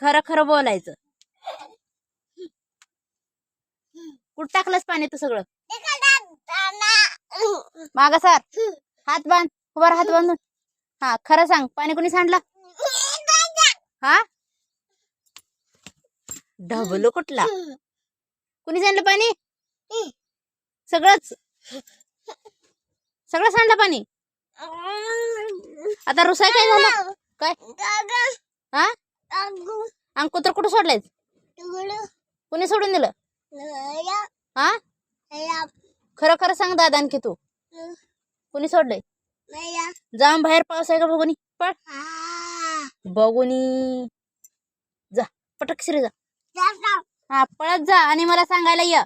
खरं खरं बोलायचं. कुठं टाकलंस पाणी तू सगळं? माग सर. हात बांध. उभा हात बांधून. हा खरं सांग. पाणी कोणी सांडलं हा? ढबलो कुठला? कुणी सांडलं पाणी? सगळंच. सगळं सांडलं पाणी? आता रुसाय काय झालं? काय? हा? अंकू तर कुठं सोडलायच कुणी सोडून दिलं? हा? खरं खरं सांग दादा आणखी तू. कुणी सोडलंय? जाऊन बाहेर पाऊस आहे का बघूनी? पळ. बघूनी जा. पटक शिरी जा. हा पळत जा आणि मला सांगायला ये.